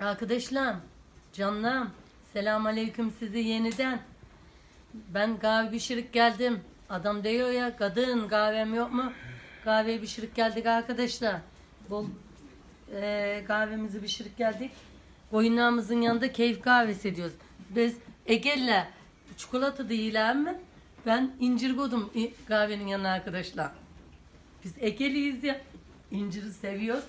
Arkadaşlar, canlarım, selam aleyküm sizi yeniden. Ben kahve pişirip geldim. Adam diyor ya, kadın kahvem yok mu? Kahve pişirip geldik arkadaşlar. Bol eee, kahvemizi pişirip geldik. Koyunlarımızın yanında keyif kahvesi ediyoruz. Biz Ege'yle çikolata değil mi? Ben incir koydum i- kahvenin yanına arkadaşlar. Biz Ege'liyiz ya. İnciri seviyoruz.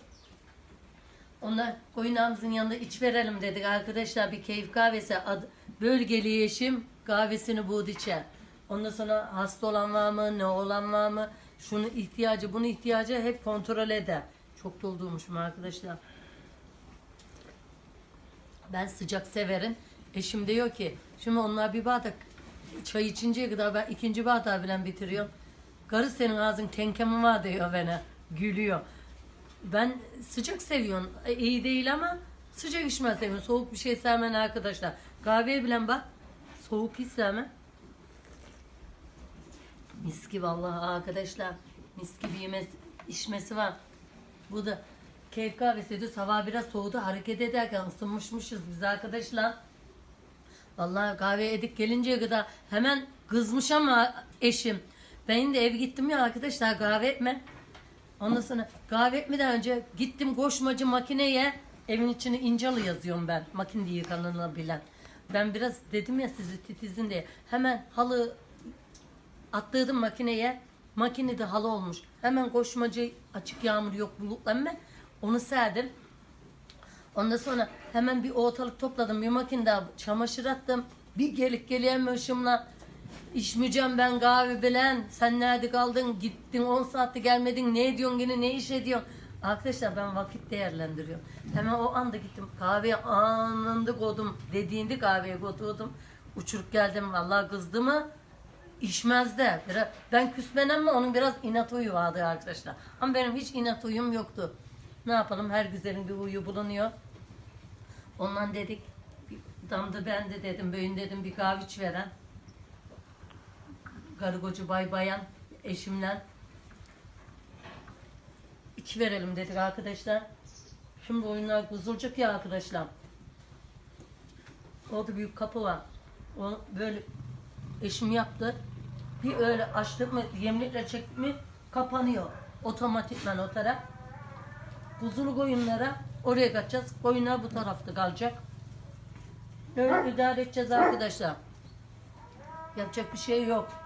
Onlar koyunağımızın yanında iç verelim dedik arkadaşlar bir keyif kahvesi ad, bölgeli eşim kahvesini buldu içer. Ondan sonra hasta olan var mı ne olan var mı şunu ihtiyacı bunu ihtiyacı hep kontrol eder. Çok doldurmuşum arkadaşlar. Ben sıcak severim. Eşim diyor ki şimdi onlar bir bardak çay içinceye kadar ben ikinci bardağı bilen bitiriyorum. Karı senin ağzın tenke mi var diyor bana. Gülüyor. Ben sıcak seviyorum. E, iyi değil ama sıcak içmez seviyorum. Soğuk bir şey sevmem arkadaşlar. Kahveye bilen bak. Soğuk hiç sevmem. Mis gibi vallahi arkadaşlar. Mis gibi yemesi, içmesi var. Bu da keyif kahvesi ediyoruz. Hava biraz soğudu. Hareket ederken ısınmışmışız biz arkadaşlar. Vallahi kahve edik gelinceye kadar hemen kızmış ama eşim. Ben de ev gittim ya arkadaşlar kahve etme. Ondan sonra kahve etmeden önce gittim koşmacı makineye evin içini incalı yazıyorum ben. Makine yıkanılabilen. Ben biraz dedim ya sizi titizin diye. Hemen halı attırdım makineye. Makinede halı olmuş. Hemen koşmacı açık yağmur yok bulutlanma. Onu serdim. Ondan sonra hemen bir ortalık topladım. Bir makinede çamaşır attım. Bir gelip gelemiyorumla içmeyeceğim ben kahve bilen. Sen nerede kaldın? Gittin 10 saatte gelmedin. Ne ediyorsun yine ne iş ediyorsun? Arkadaşlar ben vakit değerlendiriyorum. Hemen o anda gittim kahveye anında koydum. Dediğinde kahveye koydum. Uçurup geldim vallahi kızdı mı? İçmez de. Biraz, ben küsmenem ama onun biraz inat huyu vardı arkadaşlar. Ama benim hiç inat huyum yoktu. Ne yapalım her güzelin bir huyu bulunuyor. Ondan dedik. Damda ben de dedim böğün dedim bir kahve iç veren. Karı koca bay bayan eşimle iç verelim dedik arkadaşlar. Şimdi oyunlar bozulacak ya arkadaşlar. Orada büyük kapı var. O böyle eşim yaptı. Bir öyle açtık mı yemlikle çektik mi kapanıyor. Otomatikman o taraf. Buzulu koyunlara oraya kaçacağız. Koyunlar bu tarafta kalacak. Böyle idare edeceğiz arkadaşlar. Yapacak bir şey yok.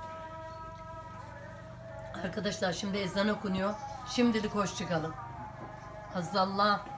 Arkadaşlar şimdi ezan okunuyor. Şimdilik hoşçakalın. Azallah.